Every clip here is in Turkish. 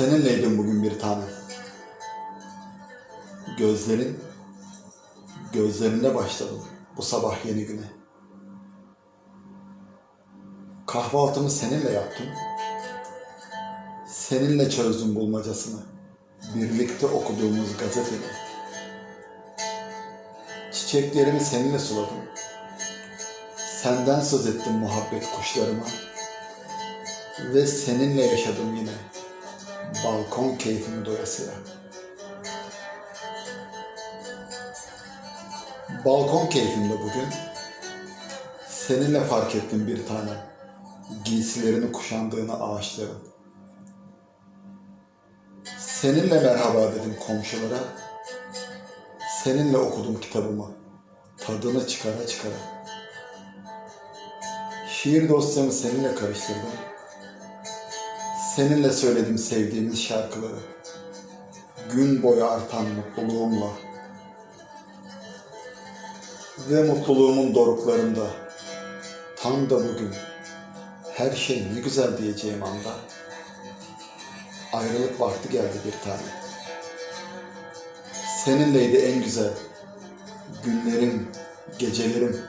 Seninleydim bugün bir tanem. Gözlerin, gözlerinde başladım bu sabah yeni güne. Kahvaltımı seninle yaptım. Seninle çözdüm bulmacasını. Birlikte okuduğumuz gazeteni. Çiçeklerimi seninle suladım. Senden söz ettim muhabbet kuşlarıma. Ve seninle yaşadım yine. Balkon keyfimi doyasıya. Balkon keyfimde bugün seninle fark ettim bir tanem. Giysilerini kuşandığını ağaçların. Seninle merhaba dedim komşulara. Seninle okudum kitabımı. Tadını çıkara çıkara. Şiir dosyamı seninle karıştırdım. Seninle söyledim sevdiğimiz şarkıları. Gün boyu artan mutluluğumla. Ve mutluluğumun doruklarında tam da bugün her şey ne güzel diyeceğim anda ayrılık vakti geldi bir tane. Seninleydi en güzel günlerim, gecelerim.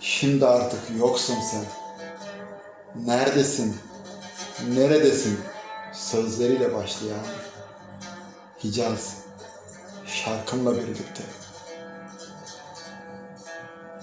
Şimdi artık yoksun sen. Neredesin? Neredesin? Sözleriyle başlayan Hicaz şarkımla birlikte.